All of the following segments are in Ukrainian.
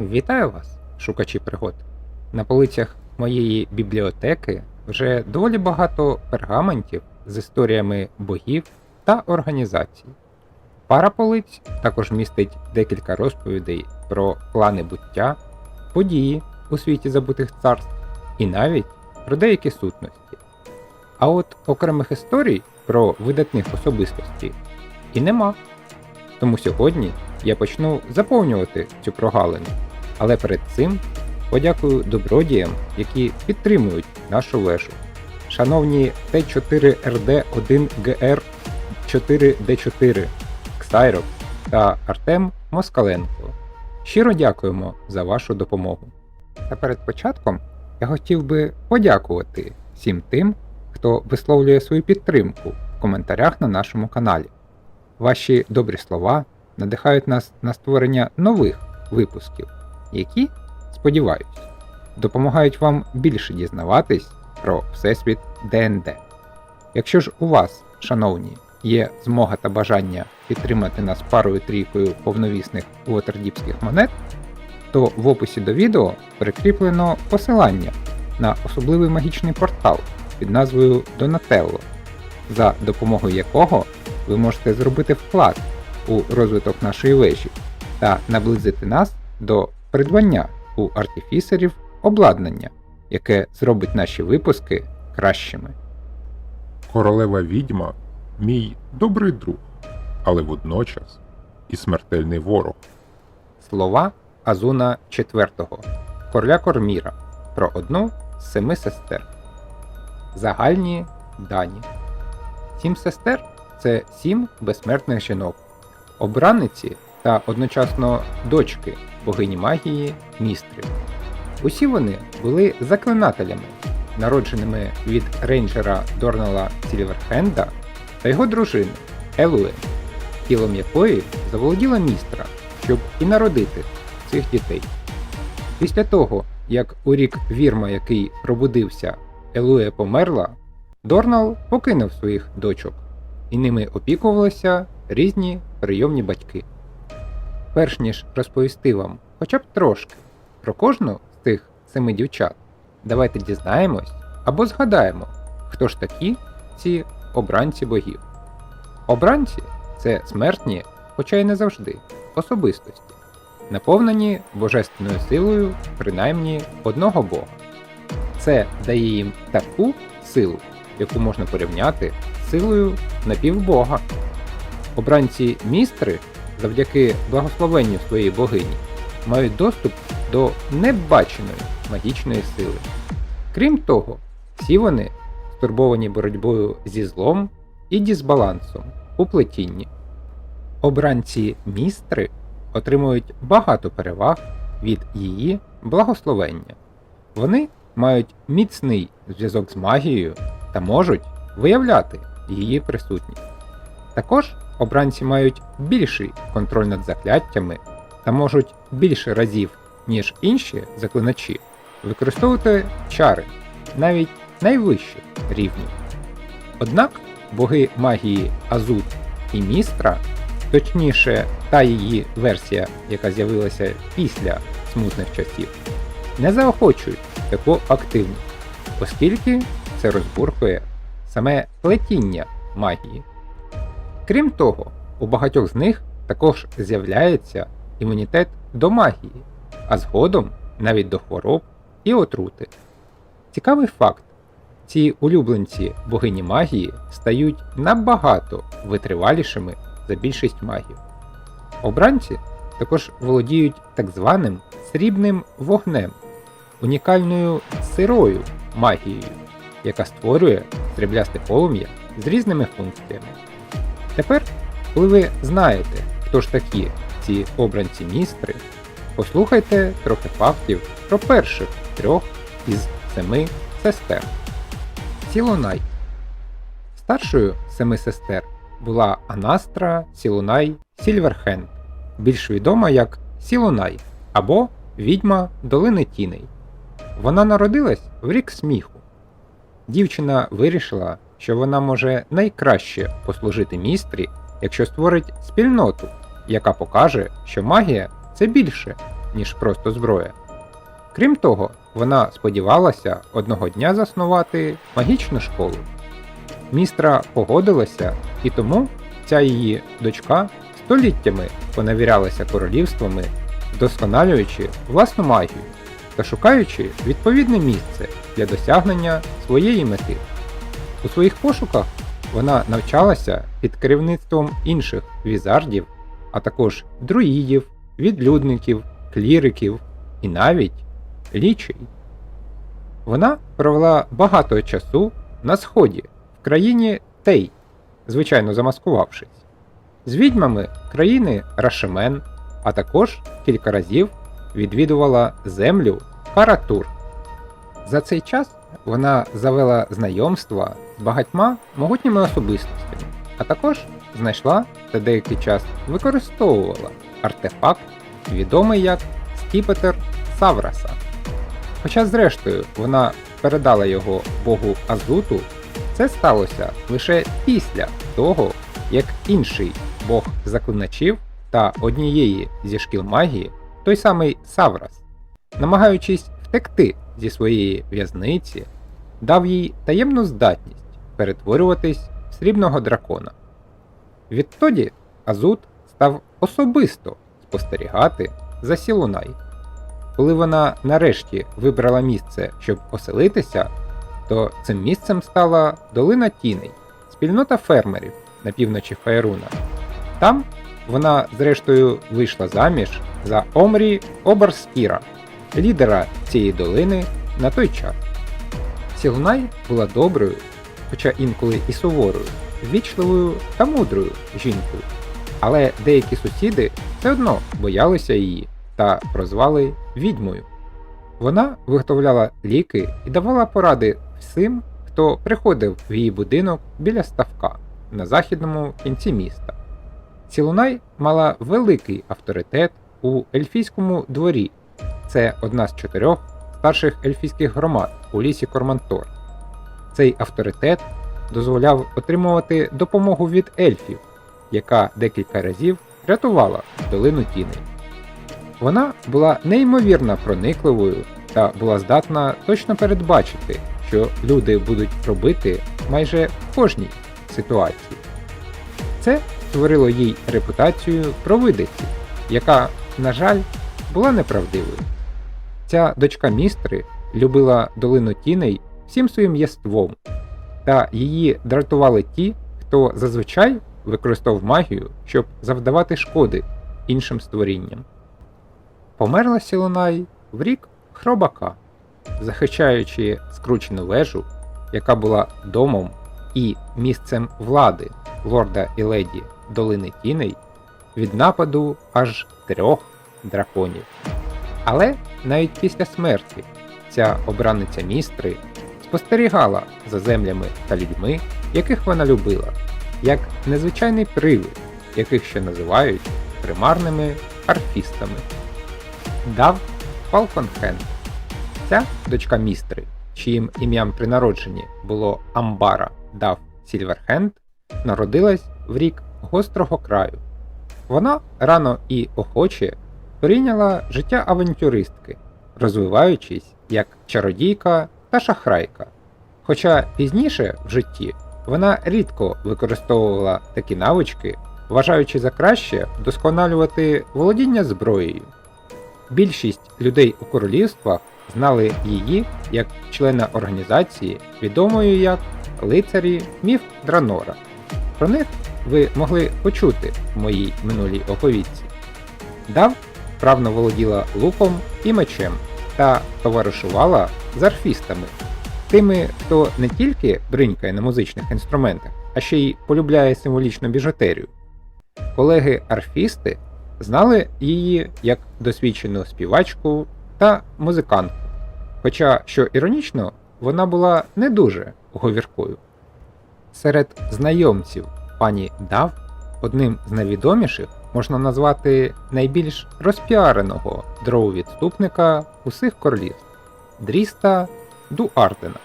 Вітаю вас, шукачі пригод. На полицях моєї бібліотеки вже доволі багато пергаментів з історіями богів та організацій. Пара полиць також містить декілька розповідей про плани буття, події у світі забутих царств і навіть про деякі сутності. А от окремих історій про видатних особистостей і нема. Тому сьогодні я почну заповнювати цю прогалину. Але перед цим подякую добродіям, які підтримують нашу вежу. Шановні Т4РД1ГР 4Д4 Ксайрок та Артем Москаленко. Щиро дякуємо за вашу допомогу. Та перед початком я хотів би подякувати всім тим, хто висловлює свою підтримку в коментарях на нашому каналі. Ваші добрі слова надихають нас на створення нових випусків, які, сподіваюсь, допомагають вам більше дізнаватись про Всесвіт ДНД. Якщо ж у вас, шановні, є змога та бажання підтримати нас парою трійкою повновісних уотердіпських монет, то в описі до відео прикріплено посилання на особливий магічний портал під назвою Donatello, за допомогою якого ви можете зробити вклад у розвиток нашої вежі та наблизити нас до придбання у артифісерів обладнання, яке зробить наші випуски кращими. Королева відьма мій добрий друг, але водночас і смертельний ворог. Слова Азуна IV, короля Корміра, про одну з семи сестер. Загальні дані. Сім сестер це сім безсмертних жінок, обраниці та одночасно дочки богині магії Містри. Усі вони були заклинателями, народженими від рейнджера Дорнала Сільверхенда та його дружини Елуе, тілом якої заволоділа містра, щоб і народити цих дітей. Після того, як у рік вірма, який пробудився, Елуе померла, Дорнал покинув своїх дочок, і ними опікувалися різні прийомні батьки. Перш ніж розповісти вам хоча б трошки про кожну з тих семи дівчат, давайте дізнаємось або згадаємо, хто ж такі ці обранці богів. Обранці це смертні, хоча й не завжди, особистості, наповнені божественною силою принаймні одного бога. Це дає їм таку силу, яку можна порівняти з силою напівбога. Обранці містри, завдяки благословенню своєї богині, мають доступ до небаченої магічної сили. Крім того, всі вони стурбовані боротьбою зі злом і дисбалансом у плетінні. Обранці містри отримують багато переваг від її благословення. Вони мають міцний зв'язок з магією та можуть виявляти її присутність. Також обранці мають більший контроль над закляттями та можуть більше разів, ніж інші заклиначі, використовувати чари навіть найвищих рівнів. Однак боги магії Азут і Містра, точніше, та її версія, яка з'явилася після смутних часів, не заохочують таку активність, оскільки це розбурхує саме плетіння магії. Крім того, у багатьох з них також з'являється імунітет до магії, а згодом навіть до хвороб і отрути. Цікавий факт: ці улюбленці богині магії стають набагато витривалішими за більшість магів. Обранці також володіють так званим срібним вогнем, унікальною сирою магією, яка створює сріблясте полум'я з різними функціями. Тепер, коли ви знаєте, хто ж такі ці обранці містри, послухайте трохи фактів про перших трьох із семи сестер. Сілонай. Старшою семи сестер була Анастра Сілунай Сільверхенд, більш відома як Сілунай або Відьма Долини Тіней. Вона народилась в рік сміху. Дівчина вирішила, що вона може найкраще послужити містрі, якщо створить спільноту, яка покаже, що магія це більше, ніж просто зброя. Крім того, вона сподівалася одного дня заснувати магічну школу. Містра погодилася, і тому ця її дочка століттями поневірялася королівствами, вдосконалюючи власну магію та шукаючи відповідне місце для досягнення своєї мети. У своїх пошуках вона навчалася під керівництвом інших візардів, а також друїдів, відлюдників, кліриків і навіть лічей. Вона провела багато часу на сході, в країні Тей, звичайно замаскувавшись, з відьмами країни Рашемен, а також кілька разів відвідувала землю Каратур. За цей час вона завела знайомства з багатьма могутніми особистостями, а також знайшла та деякий час використовувала артефакт, відомий як Скіпетр Савраса. Хоча, зрештою, вона передала його богу Азуту, це сталося лише після того, як інший бог заклиначів та однієї зі шкіл магії, той самий Саврас, намагаючись втекти зі своєї в'язниці, дав їй таємну здатність перетворюватись в срібного дракона. Відтоді Азут став особисто спостерігати за Сілунай. Коли вона нарешті вибрала місце, щоб оселитися, то цим місцем стала долина тіней, спільнота фермерів на півночі Фаєруна. Там вона, зрештою, вийшла заміж за Омрі Оберскіра, лідера цієї долини на той час. Сілунай була доброю, хоча інколи і суворою, ввічливою та мудрою жінкою, але деякі сусіди все одно боялися її та прозвали відьмою. Вона виготовляла ліки і давала поради всім, хто приходив в її будинок біля ставка на західному кінці міста. Сілунай мала великий авторитет у ельфійському дворі. Це одна з чотирьох старших ельфійських громад у лісі Кормантор. Цей авторитет дозволяв отримувати допомогу від ельфів, яка декілька разів рятувала долину тіней. Вона була неймовірно проникливою та була здатна точно передбачити, що люди будуть робити майже в кожній ситуації. Це створило їй репутацію провидиці, яка, на жаль, була неправдивою. Ця дочка містри любила долину тіней всім своїм єством, та її дратували ті, хто зазвичай використовував магію, щоб завдавати шкоди іншим створінням. Померла Сілунай в рік хробака, захищаючи скручену вежу, яка була домом і місцем влади лорда і леді долини тіней від нападу аж трьох драконів. Але навіть після смерті ця обраниця містри спостерігала за землями та людьми, яких вона любила, як незвичайний привид, яких ще називають примарними арфістами. Дав Фалконхен. Ця дочка містри, чиїм ім'ям при народженні було Амбара Дав Сільверхенд, народилась в рік гострого краю. Вона рано і охоче прийняла життя авантюристки, розвиваючись як чародійка та шахрайка. Хоча пізніше в житті вона рідко використовувала такі навички, вважаючи за краще вдосконалювати володіння зброєю. Більшість людей у королівствах знали її як члена організації, відомої як лицарі міф Дранора. Про них ви могли почути в моїй минулій оповідці. Дав вправно володіла луком і мечем та товаришувала з арфістами, тими, хто не тільки бринькає на музичних інструментах, а ще й полюбляє символічну біжутерію. Колеги арфісти знали її як досвідчену співачку та музикантку. Хоча, що іронічно, вона була не дуже говіркою. Серед знайомців пані Дав одним з найвідоміших можна назвати найбільш розпіареного дроу-відступника усіх королівств Дріста Дуардена.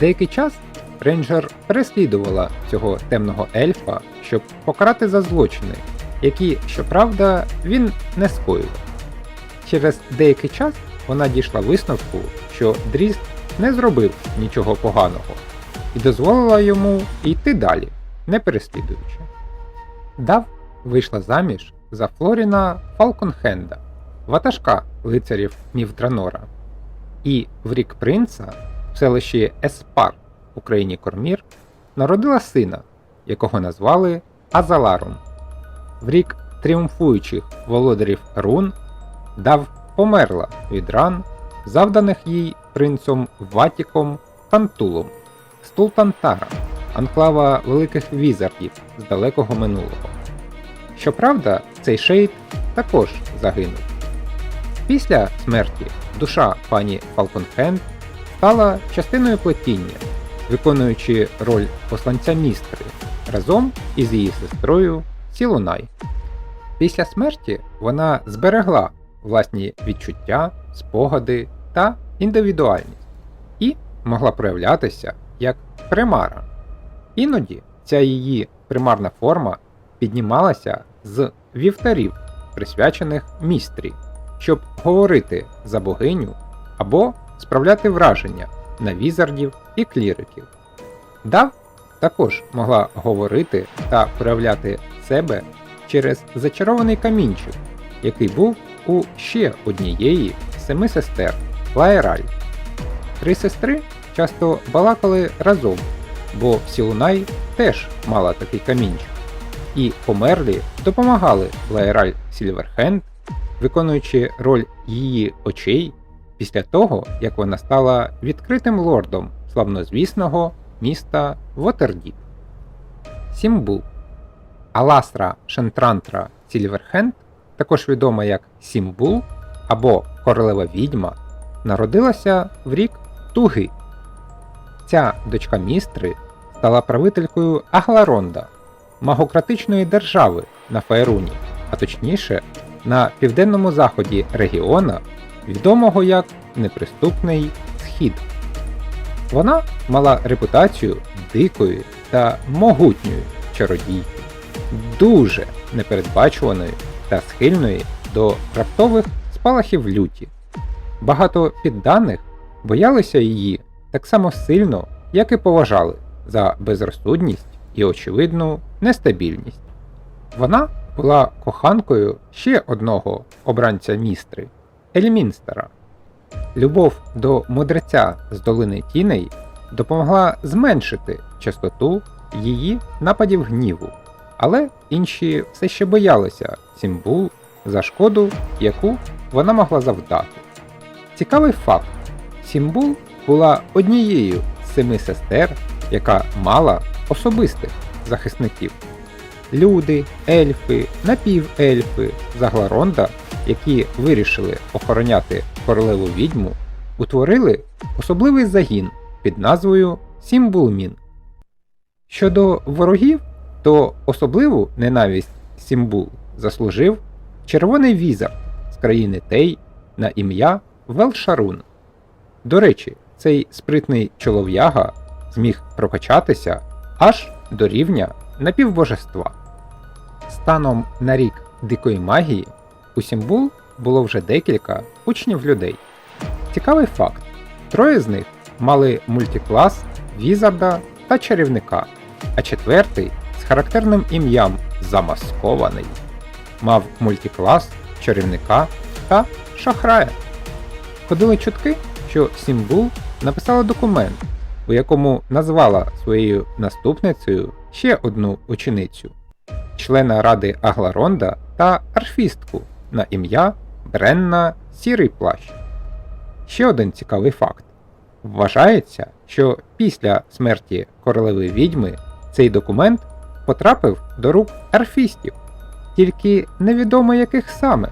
Деякий час рейнджер переслідувала цього темного ельфа, щоб покарати за злочини, які, щоправда, він не скоював. через деякий час вона дійшла висновку, що Дріст не зробив нічого поганого і дозволила йому йти далі, не переслідуючи. Дав вийшла заміж за Флоріна Фалконхенда, ватажка лицарів Мівдранора, і в рік принца в селищі Еспар у країні Кормір народила сина, якого назвали Азаларом. В рік тріумфуючих володарів Рун Дав померла від ран, завданих їй принцом Ватіком Тантулом з Тултантара, анклава великих візардів з далекого минулого. Щоправда, цей шейд також загинув. Після смерті душа пані Фалконхенд стала частиною плетіння, виконуючи роль посланця містри разом із її сестрою Сілунай. Після смерті вона зберегла власні відчуття, спогади та індивідуальність і могла проявлятися як примара. Іноді ця її примарна форма піднімалася з вівтарів, присвячених містрі, щоб говорити за богиню або справляти враження на візардів і кліриків. Дав також могла говорити та проявляти себе через зачарований камінчик, який був у ще однієї семи сестер Лаераль. Три сестри часто балакали разом, бо Сілунай теж мала такий камінчик, і померлі допомагали Лаераль Сільверхенд, виконуючи роль її очей після того, як вона стала відкритим лордом славнозвісного міста Вотердіп. Сімбул Аласра Шентрантра Сільверхенд також відома як Сімбул або Королева відьма, народилася в рік Туги. Ця дочка містри стала правителькою Агларонда, магократичної держави на Фаеруні, а точніше на південному заході регіона, відомого як Неприступний Схід. Вона мала репутацію дикої та могутньої чародійки, дуже непередбачуваної та схильної до раптових спалахів люті. Багато підданих боялися її так само сильно, як і поважали за безрозсудність і очевидну нестабільність. Вона була коханкою ще одного обранця містри Ельмінстера. Любов до мудреця з долини тіней допомогла зменшити частоту її нападів гніву, але інші все ще боялися Сімбул за шкоду, яку вона могла завдати. Цікавий факт: Сімбул була однією з семи сестер, яка мала особистих захисників. Люди, ельфи, напівельфи Загларонда, які вирішили охороняти королеву відьму, утворили особливий загін під назвою Сімбулмін. Щодо ворогів, то особливу ненависть Сімбул заслужив червоний візар з країни Тей на ім'я Велшарун. До речі, цей спритний чолов'яга зміг прокачатися аж до рівня напівбожества. Станом на рік дикої магії у Сімбул було вже декілька учнів людей. Цікавий факт: троє з них мали мультиклас, візарда та чарівника, а четвертий з характерним ім'ям Замаскований мав мультиклас, чарівника та шахрая. Ходили чутки, що Сімбул написала документ, у якому назвала своєю наступницею ще одну ученицю, члена ради Агларонда та арфістку на ім'я Бренна Сірий Плащ. Ще один цікавий факт. Вважається, що після смерті королеви відьми цей документ потрапив до рук арфістів, тільки невідомо яких саме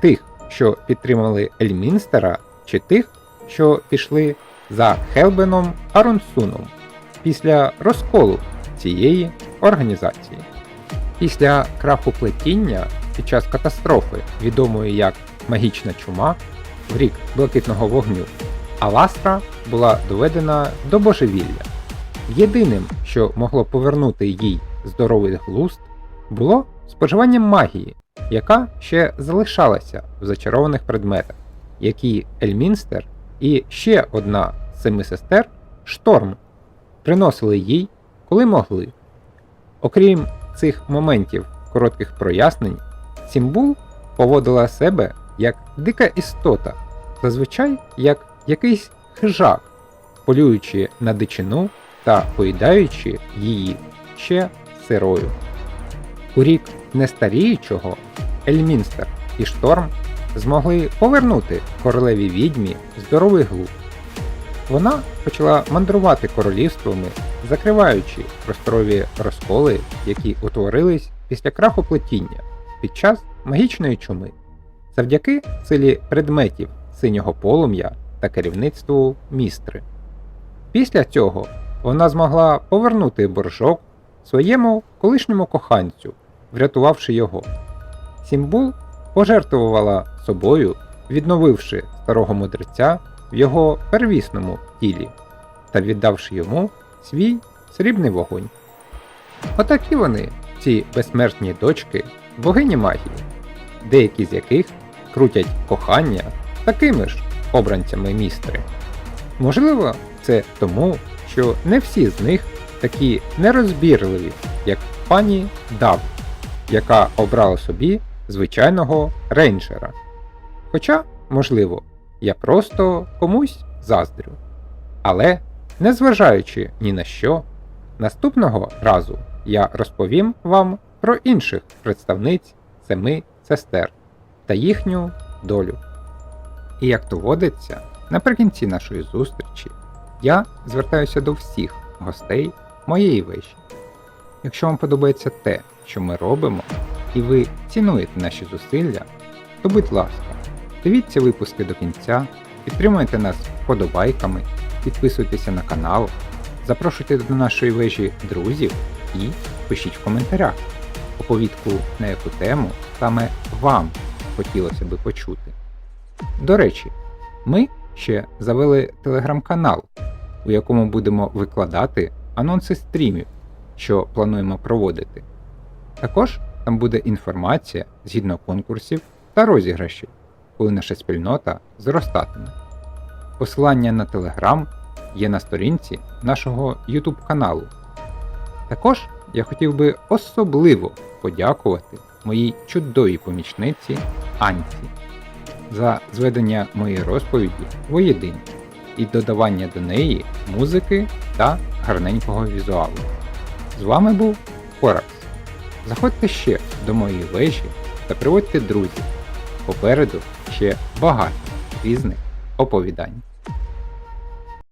тих, що підтримали Ельмінстера, чи тих, що пішли за Хелбеном Аронсуном після розколу цієї організації. Після краху плетіння під час катастрофи, відомої як магічна чума, в рік блакитного вогню, Аластра була доведена до божевілля. Єдиним, що могло повернути їй здоровий глузд, було споживання магії, яка ще залишалася в зачарованих предметах, які Ельмінстер і ще одна з семи сестер Шторм приносили їй, коли могли. Окрім цих моментів коротких прояснень, Сімбул поводила себе як дика істота, зазвичай як якийсь хижак, полюючи на дичину та поїдаючи її ще сирою. У рік нестаріючого Ельмінстер і Шторм змогли повернути королеві відьмі здоровий глузд. Вона почала мандрувати королівствами, закриваючи просторові розколи, які утворились після краху плетіння під час магічної чуми, завдяки силі предметів синього полум'я та керівництву містри. Після цього вона змогла повернути боржок своєму колишньому коханцю, врятувавши його. Сімбул пожертвувала собою, відновивши старого мудреця в його первісному тілі та віддавши йому свій срібний вогонь. Отакі вони, ці безсмертні дочки, богині магії, деякі з яких крутять кохання такими ж обранцями містри. Можливо, це тому, що не всі з них такі нерозбірливі, як пані Дав, яка обрала собі звичайного рейнджера. Хоча, можливо, я просто комусь заздрю. Але, незважаючи ні на що, наступного разу я розповім вам про інших представниць семи сестер та їхню долю. І як то водиться, наприкінці нашої зустрічі я звертаюся до всіх гостей моєї вежі. Якщо вам подобається те, що ми робимо, і ви цінуєте наші зусилля, то будь ласка, дивіться випуски до кінця, підтримуйте нас вподобайками, підписуйтеся на канал, запрошуйте до нашої вежі друзів і пишіть в коментарях оповідку на яку тему саме вам хотілося би почути. До речі, ми ще завели телеграм-канал, у якому будемо викладати анонси стрімів, що плануємо проводити. Також там буде інформація згідно конкурсів та розіграшів, коли наша спільнота зростатиме. Посилання на Telegram є на сторінці нашого YouTube каналу. Також я хотів би особливо подякувати моїй чудовій помічниці Анці за зведення моєї розповіді воєдині і додавання до неї музики та гарненького візуалу. З вами був Хоракс. Заходьте ще до моєї вежі та приводьте друзів. Попереду ще багато різних оповідань.